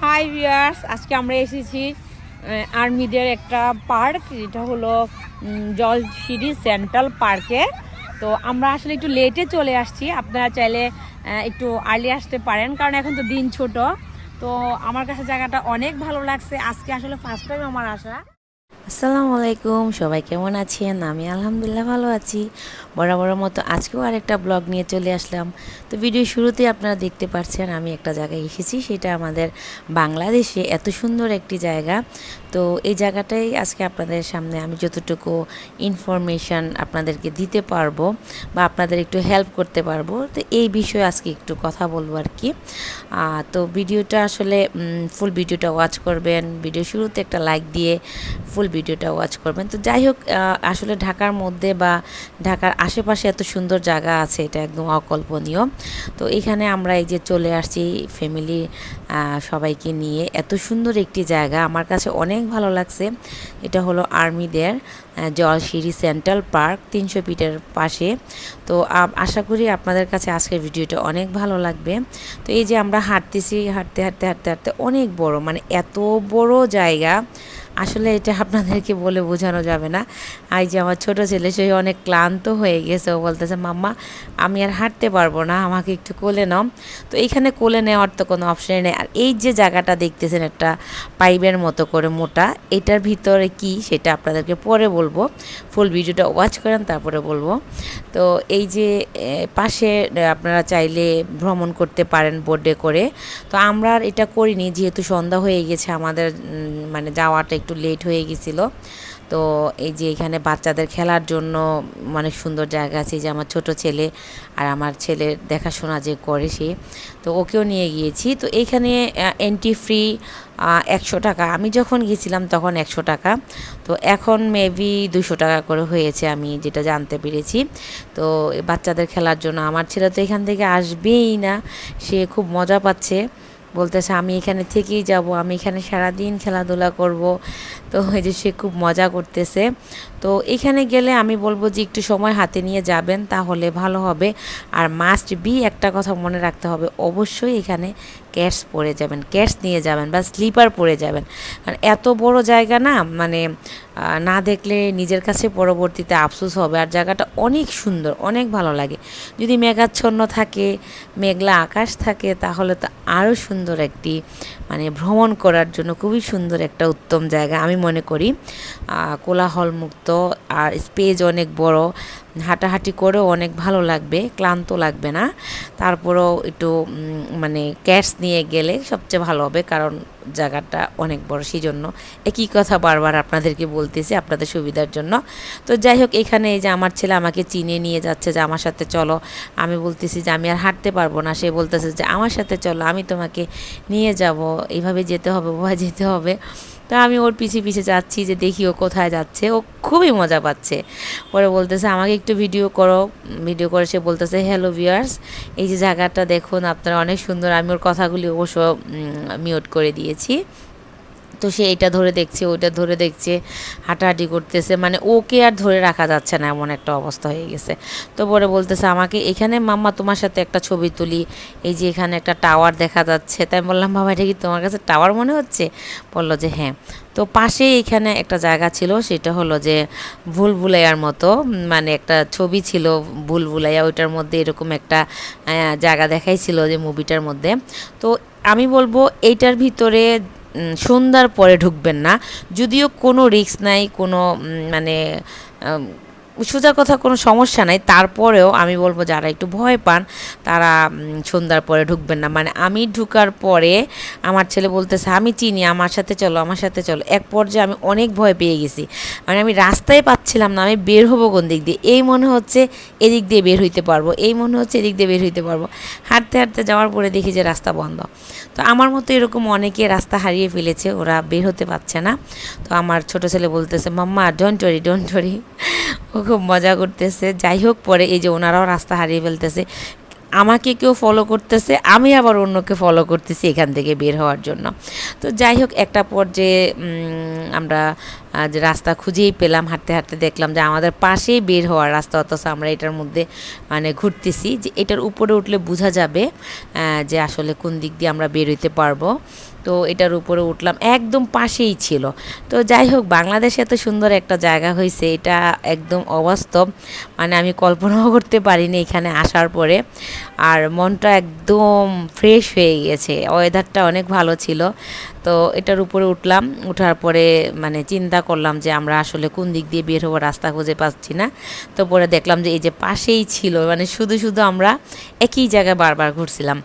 Hi viewers আজকে আমরা এসেছি আর্মিদের একটা পার্ক যেটা হলো উম, জলসিঁড়ি সেন্ট্রাল পার্কে। তো আমরা আসলে একটু লেটে চলে আসছি। আপনারা চাইলে একটু আর্লি আসতে পারেন কারণ এখন তো দিন ছোট। তো আমার কাছে জায়গাটা অনেক ভালো লাগছে। আজকে আসলে ফার্স্ট টাইম আমার আসা। আসসালামু আলাইকুম সবাই কেমন আছেন? আমি আলহামদুলিল্লাহ ভালো আছি। বরাবরের মতো আজকেও আরেকটা ব্লগ নিয়ে চলে আসলাম। তো ভিডিও শুরুতেই আপনারা দেখতে পাচ্ছেন আমি একটা জায়গায় এসেছি, সেটা আমাদের বাংলাদেশে এত সুন্দর একটি জায়গা। তো এই জায়গাটাই আজকে আপনাদের সামনে আমি যতটুকু ইনফরমেশান আপনাদেরকে দিতে পারব বা আপনাদের একটু হেল্প করতে পারব, তো এই বিষয়ে আজকে একটু কথা বলব আর কি। তো ভিডিওটা আসলে ফুল ভিডিওটা ওয়াচ করবেন। ভিডিও শুরুতে একটা লাইক দিয়ে ফুল ভিডিওটা ওয়াচ করবেন। তো যাই হোক আসলে ঢাকার মধ্যে বা ঢাকার আশেপাশে এত সুন্দর জায়গা আছে, এটা একদম অকল্পনীয়। তো এখানে আমরা এই যে চলে আসছি ফ্যামিলি সবাইকে নিয়ে। এত সুন্দর একটি জায়গা, আমার কাছে অনেক ভালো লাগছে। এটা হলো আর্মিদের জলসিঁড়ি সেন্ট্রাল পার্ক তিনশো ফিটের পাশে। তো আশা করি আপনাদের কাছে আজকের ভিডিওটা অনেক ভালো লাগবে। তো এই যে আমরা হাঁটতেছি, হাঁটতে হাঁটতে হাঁটতে হাঁটতে অনেক বড় মানে এত বড় জায়গা। আসলে এটা আপনাদেরকে বলে বোঝানো যাবে না। আর এই যে আমার ছোট ছেলে, সে অনেক ক্লান্ত হয়ে গেছে। ও বলতেছে, মাম্মা, আমি আর হাঁটতে পারব না, আমাকে একটু কোলে নাও। তো এইখানে কোলে নেওয়ার তো কোনো অপশন নেই। আর এই যে জায়গাটা দেখতেছেন, একটা পাইপের মতো করে মোটা, এটার ভিতরে কি সেটা আপনাদেরকে পরে বলব। ফুল ভিডিওটা ওয়াচ করেন, তারপরে বলব। তো এই যে পাশে আপনারা চাইলে ভ্রমণ করতে পারেন বোর্ডে করে। তো আমরা এটা করিনি, যেহেতু সন্ধ্যা হয়ে গেছে, আমাদের মানে যাওয়াটা একটু লেট হয়ে গেছিল। তো এই যে এখানে বাচ্চাদের খেলার জন্য অনেক সুন্দর জায়গা আছে যে আমার ছোট ছেলে আর আমার ছেলের দেখাশোনা যে করে সে, তো ওকেও নিয়ে গিয়েছি। তো এইখানে এন্ট্রি ফ্রি একশো টাকা। আমি যখন গিয়েছিলাম তখন একশো টাকা। তো এখন মেবি দুশো টাকা করে হয়েছে, আমি যেটা জানতে পেরেছি। তো বাচ্চাদের খেলার জন্য, আমার ছেলে তো এখান থেকে আসবেই না, সে খুব মজা পাচ্ছে। বলতেছে, আমি এখানে থেকেই যাব, আমি এখানে সারাদিন খেলাধুলা করব। তো ওই যে সে খুব মজা করতেছে। তো এখানে গেলে আমি বলব যে একটু সময় হাতে নিয়ে যাবেন, তাহলে ভালো হবে। আর মাস্ট বি একটা কথা মনে রাখতে হবে, অবশ্যই এখানে ক্যাশ পরে যাবেন, ক্যাশ নিয়ে যাবেন বা স্লিপার পরে যাবেন। কারণ এত বড় জায়গা না মানে না দেখলে নিজের কাছে পরবর্তীতে আফসোস হবে। আর জায়গাটা অনেক সুন্দর, অনেক ভালো লাগে। যদি মেঘাচ্ছন্ন থাকে, মেঘলা আকাশ থাকে, তাহলে তো আরও সুন্দর একটি মানে ভ্রমণ করার জন্য খুবই সুন্দর একটা উত্তম জায়গা আমি মনে করি। কোলাহলমুক্ত, আর স্পেস অনেক বড়। হাঁটাহাঁটি করেও অনেক ভালো লাগবে, ক্লান্ত লাগবে না। তারপরেও একটু মানে ক্যাশ নিয়ে গেলে সবচেয়ে ভালো হবে, কারণ জায়গাটা অনেক বড় সেই জন্য একই কথা বারবার আপনাদেরকে বলতেছি আপনাদের সুবিধার জন্য। তো যাই হোক, এখানে এই যে আমার ছেলে আমাকে চিনে নিয়ে যাচ্ছে যে আমার সাথে চলো। আমি বলতেছি যে আমি আর হাঁটতে পারব না। সে বলতেছে যে আমার সাথে চলো, আমি তোমাকে নিয়ে যাব। এইভাবে যেতে হবে বা যেতে হবে। তো আমি ওর পিছিয়ে পিছিয়ে যাচ্ছি যে দেখি ও কোথায় যাচ্ছে। ও খুবই মজা পাচ্ছে। পরে বলতেছে, আমাকে একটু ভিডিও করো। ভিডিও করে সে বলতেছে হ্যালো ভিউয়ার্স এই যে জায়গাটা দেখুন, আপনারা অনেক সুন্দর। আমি ওর কথাগুলি অবশ্য মিউট করে দিয়েছি। তো সে এটা ধরে দেখছে, ওইটা ধরে দেখছে, হাঁটাহাঁটি করতেছে মানে ওকে আর ধরে রাখা যাচ্ছে না, এমন একটা অবস্থা হয়ে গেছে। তো পরে বলতেছে আমাকে, এখানে মাম্মা তোমার সাথে একটা ছবি তুলি, এই যে এখানে একটা টাওয়ার দেখা যাচ্ছে। তাই বললাম বাবা এটা কি তোমার কাছে টাওয়ার মনে হচ্ছে? বলল যে হ্যাঁ। তো পাশে এখানে একটা জায়গা ছিল, সেটা হলো যে ভুলভুলাইয়ার মতো মানে একটা ছবি ছিল ভুলভুলাইয়া, ওইটার মধ্যে এরকম একটা জায়গা দেখাইছিল যে মুভিটার মধ্যে। তো আমি বলব, এইটার ভিতরে সন্ধ্যার পরে ঢুকবেন না। যদিও কোনো রিস্ক নাই কোনো মানে সোজা কথা কোনো সমস্যা নাই। তারপরেও আমি বলব যারা একটু ভয় পান, তারা সন্ধ্যার পরে ঢুকবেন না। মানে আমি ঢুকার পরে আমার ছেলে বলতেছে, আমি চিনি, আমার সাথে চলো, আমার সাথে চলো। এক পর্যায়ে আমি অনেক ভয় পেয়ে গেছি। মানে আমি রাস্তায় পাচ্ছিলাম না, আমি বের হব কোন দিক দিয়ে? এই মনে হচ্ছে এদিক দিয়ে বের হইতে পারব, এই মনে হচ্ছে এদিক দিয়ে বের হইতে পারব। হাঁটতে হাঁটতে যাওয়ার পরে দেখি যে রাস্তা বন্ধ। তো আমার মতো এরকম অনেকে রাস্তা হারিয়ে ফেলেছে, ওরা বের হতে পারছে না। তো আমার ছোট ছেলে বলতেছে, মাম্মা ডোন্ট ওরি ডোন্ট ওরি ও খুব মজা করতেছে। যাই হোক, পরে এই যে ওনারাও রাস্তা হারিয়ে ফেলতেছে। আমাকে কেউ ফলো করতেছে, আমি আবার অন্যকে ফলো করতেছি এখান থেকে বের হওয়ার জন্য। তো যাই হোক, একটা পর্যায়ে আমরা যে রাস্তা খুঁজেই পেলাম, হাঁটতে হাঁটতে দেখলাম যে আমাদের পাশেই বের হওয়ার রাস্তা, অথচ আমরা এটার মধ্যে মানে ঘুরতেছি। যে এটার উপরে উঠলে বোঝা যাবে যে আসলে কোন দিক দিয়ে আমরা বের হইতে পারব। তো এটার উপরে উঠলাম, একদম পাশেই ছিল। তো যাই হোক, বাংলাদেশে এত সুন্দর একটা জায়গা হয়েছে, এটা একদম অবাস্তব। মানে আমি কল্পনাও করতে পারিনি এখানে আসার পরে। আর মনটা একদম ফ্রেশ হয়ে গিয়েছে ওয়েদারটা অনেক ভালো ছিল। তো এটার উপরে উঠলাম, উঠার পরে মানে চিন্তা করলাম যে আমরা আসলে কোন দিক দিয়ে বের হব, রাস্তা খুঁজে পাচ্ছি না। তো পরে দেখলাম যে এই যে পাশেই ছিল মানে শুধু শুধু আমরা একই জায়গায় বারবার ঘুরছিলাম।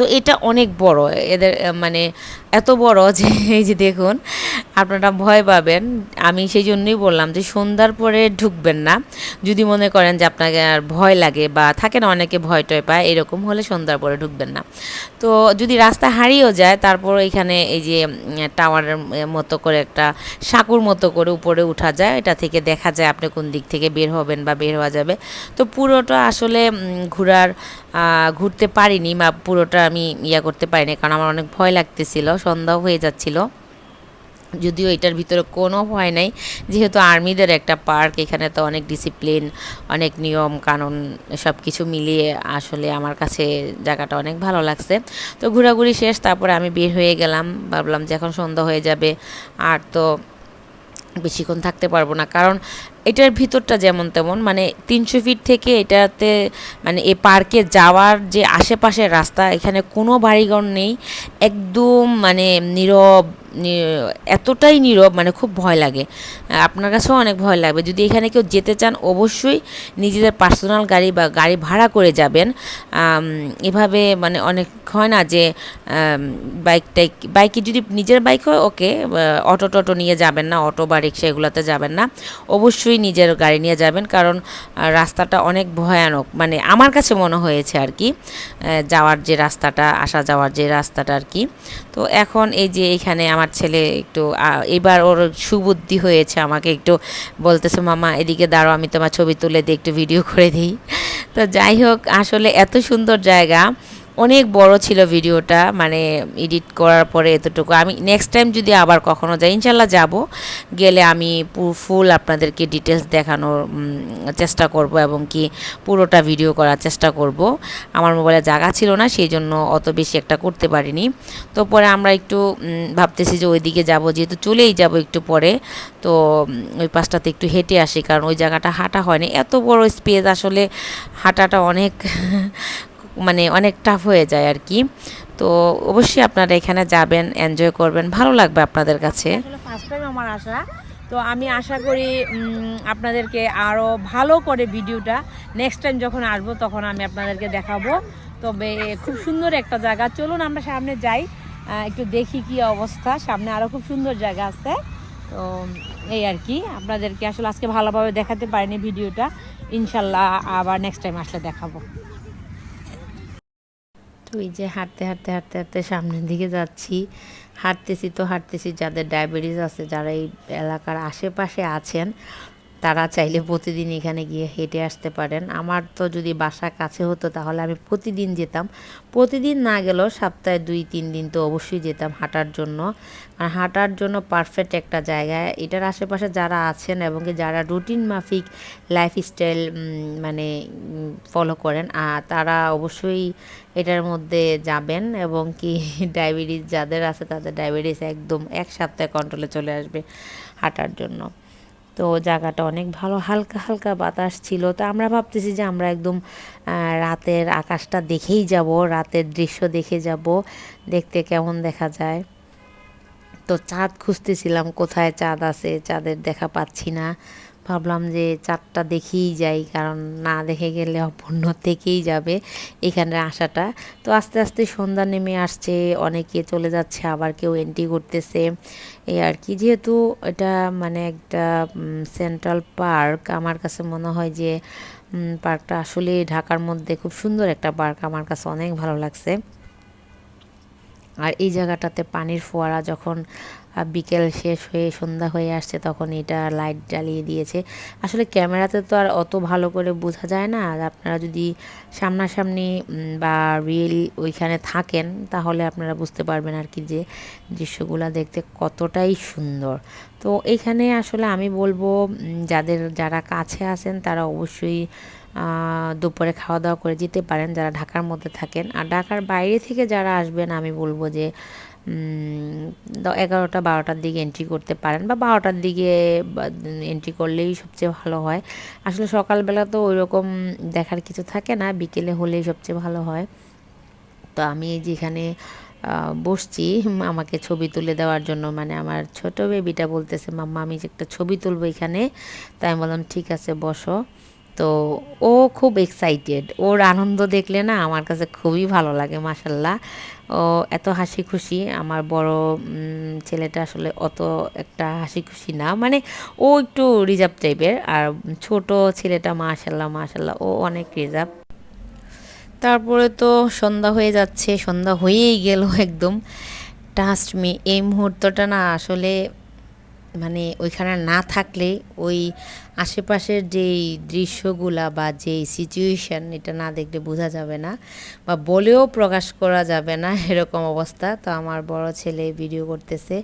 তো এটা অনেক বড়। এদের মানে এত বড় যে, এই যে দেখুন, আপনারা ভয় পাবেন। আমি সেই জন্যই বললাম যে, সন্ধ্যার পরে ঢুকবেন না। যদি মনে করেন যে, আপনাকে আর ভয় লাগে বা থাকে না অনেকে ভয় টয় পায়, এরকম হলে সন্ধ্যার পরে ঢুকবেন না। তো যদি রাস্তা হারিয়েও যায়, তারপর এখানে এই যে টাওয়ারের মতো করে একটা সাঁকুর মতো করে উপরে উঠা যায়, এটা থেকে দেখা যায় আপনি কোন দিক থেকে বের হবেন বা বের হওয়া যাবে। তো পুরোটা আসলে ঘোরার ঘুরতে পারিনি বা পুরোটা আমি ইয়া করতে পারিনি কারণ আমার অনেক ভয় লাগতেছিল, সন্ধ্যাও হয়ে যাচ্ছিল। যদিও এটার ভিতরে কোনো ভয় নাই, যেহেতু আর্মিদের একটা পার্ক, এখানে তো অনেক ডিসিপ্লিন অনেক নিয়ম, কানুন সব কিছু মিলিয়ে আসলে আমার কাছে জায়গাটা অনেক ভালো লাগছে। তো ঘোরাঘুরি শেষ, তারপরে আমি বের হয়ে গেলাম, ভাবলাম যে এখন সন্ধ্যা হয়ে যাবে, আর তো বেশিক্ষণ থাকতে পারব না। কারণ এটার ভিতরটা যেমন তেমন মানে তিনশো ফিট থেকে এটাতে মানে এ পার্কে যাওয়ার যে আশেপাশের রাস্তা, এখানে কোনো বাড়িঘর নেই, একদম মানে নীরব এতটাই নীরব মানে খুব ভয় লাগে। আপনার কাছেও অনেক ভয় লাগবে। যদি এখানে কেউ যেতে চান, অবশ্যই নিজেদের পার্সোনাল গাড়ি বা গাড়ি ভাড়া করে যাবেন। এভাবে মানে অনেক হয় না যে বাইক টাইক, বাইকে যদি নিজের বাইক হয়, ওকে অটো টটো নিয়ে যাবেন না, অটো বা রিক্সা এগুলোতে যাবেন না। অবশ্যই নিজের গাড়ি নিয়ে যাবেন, কারণ রাস্তাটা অনেক ভয়ানক। মানে আমার কাছে মনে হয়েছে আর কি যাওয়ার যে রাস্তাটা, আসা যাওয়ার যে রাস্তাটা আর কি। তো এখন এই যে এখানে আমার ছেলে একটু এবার ওর সুবুদ্ধি হয়েছে আমাকে একটু বলতেছে, মামা, এদিকে দাঁড়ো আমি তোমার ছবি তুলে দিই একটু ভিডিও করে দিই। তো যাই হোক, আসলে এত সুন্দর জায়গা। অনেক বড় ছিল ভিডিওটা মানে এডিট করার পরে এতটুকু। আমি নেক্সট টাইম যদি আবার কখনো যাই, ইনশাল্লাহ যাব। গেলে আমি ফুল আপনাদেরকে ডিটেলস দেখানোর চেষ্টা করব এবং কি পুরোটা ভিডিও করার চেষ্টা করব। আমার মোবাইলে জায়গা ছিল না, সেই জন্য অত বেশি একটা করতে পারিনি। তো পরে আমরা একটু ভাবতেছি যে ওইদিকে যাব, যেহেতু চলেই যাব একটু পরে। তো ওই পাশটাতে একটু হেঁটে আসি, কারণ ওই জায়গাটা হাঁটা হয়নি। এত বড় স্পেস আসলে হাঁটাটা অনেক মানে অনেক টাফ হয়ে যায় আর কি। তো অবশ্যই আপনারা এখানে যাবেন এনজয় করবেন। ভালো লাগবে আপনাদের কাছে। ফার্স্ট টাইম আমার আসা। তো আমি আশা করি আপনাদেরকে আরও ভালো করে ভিডিওটা নেক্সট টাইম যখন আসব তখন আমি আপনাদেরকে দেখাবো। তবে খুব সুন্দর একটা জায়গা। চলুন আমরা সামনে যাই। একটু দেখি কি অবস্থা। সামনে আরও খুব সুন্দর জায়গা আছে। তো এই আর কি। আপনাদেরকে আসলে আজকে ভালোভাবে দেখাতে পারিনি ভিডিওটা ইনশাল্লাহ আবার নেক্সট টাইম আসলে দেখাবো। তো এই যে হাঁটতে হাঁটতে হাঁটতে হাঁটতে সামনের দিকে যাচ্ছি। হাঁটতেছি তো হাঁটতেছি, যাদের ডায়াবেটিস আছে, যারা এই এলাকার আশেপাশে আছেন তারা চাইলে প্রতিদিন এখানে গিয়ে হেঁটে আসতে পারেন। আমার তো যদি বাসা কাছে হতো তাহলে আমি প্রতিদিন যেতাম। প্রতিদিন না গেলেও সপ্তাহে দুই, তিন দিন তো অবশ্যই যেতাম হাঁটার জন্য। আর হাঁটার জন্য পারফেক্ট একটা জায়গা। এটার আশেপাশে যারা আছেন এবং যারা রুটিন মাফিক লাইফস্টাইল মানে ফলো করেন আর তারা অবশ্যই এটার মধ্যে যাবেন এবং কি ডায়াবেটিস যাদের আছে তাদের ডায়াবেটিস একদম এক সপ্তাহে কন্ট্রোলে চলে আসবে হাঁটার জন্য। তো জায়গাটা অনেক ভালো, হালকা হালকা বাতাস ছিল। তো আমরা ভাবতেছি যে আমরা একদম রাতের আকাশটা দেখেই যাব, রাতের দৃশ্য দেখে যাব, দেখতে কেমন দেখা যায়। তো চাঁদ খুঁজতেছিলাম কোথায় চাঁদ আছে, চাঁদের দেখা পাচ্ছি না। ভাবলাম যে চারটা দেখেই যাই, কারণ না দেখে গেলে অপূর্ণ থেকেই যাবে এখানে আসাটা। তো আস্তে আস্তে সন্ধ্যা নেমে আসছে, অনেকে চলে যাচ্ছে, আবার কেউ এন্ট্রি করতেছে। এই আর কি, যেহেতু এটা মানে একটা সেন্ট্রাল পার্ক আমার কাছে মনে হয় যে পার্কটা আসলে ঢাকার মধ্যে খুব সুন্দর একটা পার্ক আমার কাছে অনেক ভালো লাগছে। আর এই জায়গাটাতে পানির ফোয়ারা যখন বিকেল শেষ হয়ে সন্ধ্যা হয়ে আসছে তখন এটা লাইট জ্বালিয়ে দিয়েছে। আসলে ক্যামেরাতে তো আর অত ভালো করে বোঝা যায় না। আর আপনারা যদি সামনাসামনি বা রিয়েল ওইখানে থাকেন, তাহলে আপনারা বুঝতে পারবেন আর কি যে দৃশ্যগুলো দেখতে কতটাই সুন্দর। তো এইখানে আসলে আমি বলব যাদের, যারা কাছে আছেন, তারা অবশ্যই দুপুরে খাওয়া দাওয়া করে যেতে পারেন যারা ঢাকার মধ্যে থাকেন। আর ঢাকার বাইরে থেকে যারা আসবেন, আমি বলব যে এগারোটা, বারোটার দিকে এন্ট্রি করতে পারেন বা বারোটার দিকে এন্ট্রি করলেই সবচেয়ে ভালো হয়। আসলে সকালবেলা তো ওই রকম দেখার কিছু থাকে না, বিকেলে হলেই সবচেয়ে ভালো হয়। তো আমি যেখানে বসছি, আমাকে ছবি তুলে দেওয়ার জন্য মানে আমার ছোট বেবিটা বলতেছে, মাম্মা, আমি যে একটা ছবি তুলবো এখানে। তাই আমি বললাম, ঠিক আছে, বসো। তো ও খুব এক্সাইটেড ওর আনন্দ দেখলে না আমার কাছে খুবই ভালো লাগে মাসাল্লাহ ও এত হাসি খুশি আমার বড় ছেলেটা আসলে অত একটা হাসি খুশি না। মানে ও একটু রিজার্ভ টাইপের আর ছোট ছেলেটা মাশাল্লাহ মাশাল্লাহ, ও অনেক রিজার্ভ তারপরে তো সন্ধ্যা হয়ে যাচ্ছে, সন্ধ্যা হয়েই গেল একদম। টাস্ট মি এই মুহূর্তটা না আসলে মানে ওইখানে না থাকলে ওই আশেপাশের যেই দৃশ্যগুলা বা যেই সিচুয়েশন এটা না দেখলে বোঝা যাবে না বা বলেও প্রকাশ করা যাবে না এরকম অবস্থা। তো আমার বড় ছেলে ভিডিও করতেছে,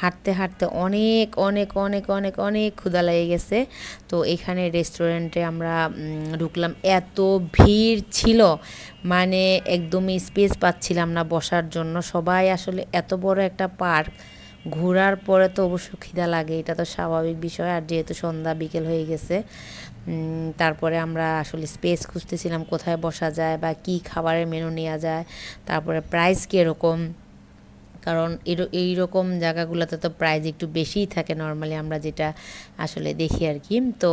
হাঁটতে হাঁটতে অনেক অনেক অনেক অনেক অনেক ক্ষুধা লেগে গেছে। তো এখানে রেস্টুরেন্টে আমরা ঢুকলাম। এত ভিড় ছিল মানে একদমই স্পেস পাচ্ছিলাম না বসার জন্য। সবাই আসলে এত বড় একটা পার্ক ঘোরার পরে তো অবশ্য খিদা লাগে, এটা তো স্বাভাবিক বিষয়। আর যেহেতু সন্ধ্যা, বিকেল হয়ে গেছে তারপরে আমরা আসলে স্পেস খুঁজতেছিলাম কোথায় বসা যায় বা কি খাবারের মেনু নেওয়া যায়। তারপরে প্রাইস কীরকম কারণ এর- রকম জায়গাগুলোতে তো প্রাইস একটু বেশিই থাকে নর্মালি আমরা যেটা আসলে দেখি আর কি। তো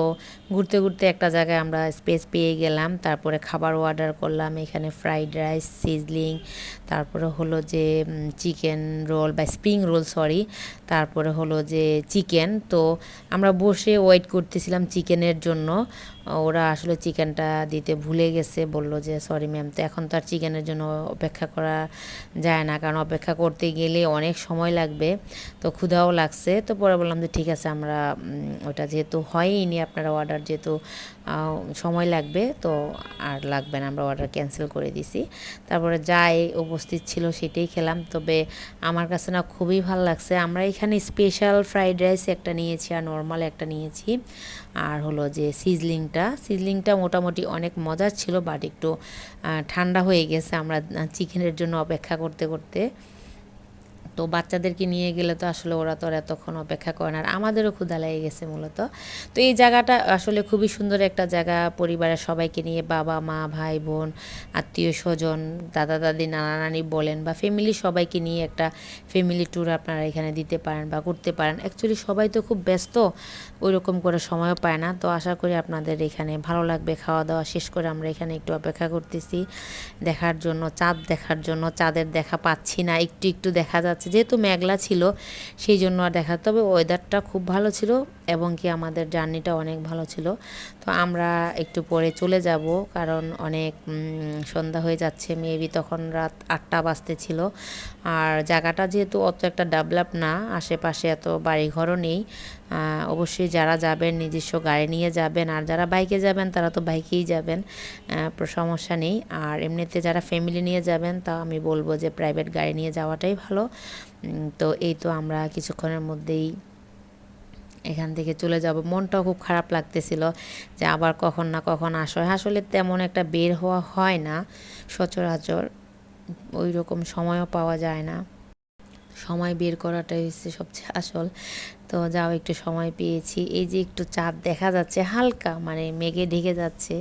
ঘুরতে ঘুরতে একটা জায়গায় আমরা স্পেস পেয়ে গেলাম, তারপরে খাবার অর্ডার করলাম, এখানে ফ্রাইড রাইস সিজলিং তারপরে হলো যে চিকেন রোল বা স্প্রিং রোল সরি তারপরে হলো যে চিকেন তো আমরা বসে ওয়েট করতেছিলাম চিকেনের জন্য, ওরা আসলে চিকেনটা দিতে ভুলে গেছে, বলল যে সরি ম্যাম তো এখন তো আর চিকেনের জন্য অপেক্ষা করা যায় না, কারণ অপেক্ষা করতে গেলে অনেক সময় লাগবে। তো ক্ষুধাও লাগছে। তো পরে বললাম যে ঠিক আছে, আমরা ওটা যেহেতু হয়ইনি আপনারা অর্ডার যেহেতু সময় লাগবে, তো আর লাগবে না, আমরা অর্ডার ক্যান্সেল করে দিছি। তারপরে যাই, উপস্থিত ছিল সেটাই খেলাম। তবে আমার কাছে না খুবই ভালো লাগছে। আমরা এখানে স্পেশাল ফ্রাইড রাইস একটা নিয়েছি আর নর্মাল একটা নিয়েছি। আর হলো যে সিজলিংটা সিজলিংটা মোটামুটি অনেক মজার ছিল বাট একটু ঠান্ডা হয়ে গেছে। আমরা চিকেনের জন্য অপেক্ষা করতে করতে। তো বাচ্চাদেরকে নিয়ে গেলে তো আসলে ওরা তো আর এতক্ষণ অপেক্ষা করে না। আর আমাদেরও ক্ষুধা লেগে গেছে মূলত। তো এই জায়গাটা আসলে খুবই সুন্দর একটা জায়গা। পরিবারের সবাইকে নিয়ে বাবা, মা, ভাই, বোন, আত্মীয় স্বজন, দাদা, দাদি, নানা, নানি বলেন বা ফ্যামিলি সবাইকে নিয়ে একটা ফ্যামিলি ট্যুর আপনারা এখানে দিতে পারেন বা করতে পারেন। অ্যাকচুয়ালি সবাই তো খুব ব্যস্ত ওই রকম করে সময়ও পায় না। তো আশা করি আপনাদের এখানে ভালো লাগবে। খাওয়া দাওয়া শেষ করে আমরা এখানে একটু অপেক্ষা করতেছি। দেখার জন্য, চাঁদ দেখার জন্য, চাঁদের দেখা পাচ্ছি না। একটু একটু দেখা যাচ্ছে যেহেতু মেঘলা ছিল, সেই জন্য আর দেখা তবে ওয়েদারটা খুব ভালো ছিল এবং কি আমাদের জার্নিটা অনেক ভালো ছিল। তো আমরা একটু পরে চলে যাব কারণ অনেক সন্ধ্যা হয়ে যাচ্ছে। মেবি তখন রাত আটটা বাজতে ছিল। আর জায়গাটা যেহেতু অত একটা ডেভেলপ না, আশেপাশে এত বাড়িঘরও নেই অবশ্যই যারা যাবেন, নিজস্ব গাড়ি নিয়ে যাবেন, আর যারা বাইকে যাবেন, তারা তো বাইকেই যাবেন সমস্যা নেই। আর এমনিতে যারা ফ্যামিলি নিয়ে যাবেন, তা আমি বলব যে প্রাইভেট গাড়ি নিয়ে যাওয়াটাই ভালো। তো এই তো আমরা কিছুক্ষণের মধ্যেই এখান থেকে চলে যাব। মনটাও খুব খারাপ লাগতেছিল যে আবার কখন না কখন আসো। আসলে তেমন একটা বের হওয়া হয় না, সচরাচর। ওই রকম সময়ও পাওয়া যায় না। সময় বের করাটাই হচ্ছে সবচেয়ে আসল। তো যাও, একটু সময় পেয়েছি। এই যে একটু চাঁদ দেখা যাচ্ছে, হালকা মানে মেঘে ঢেকে যাচ্ছে।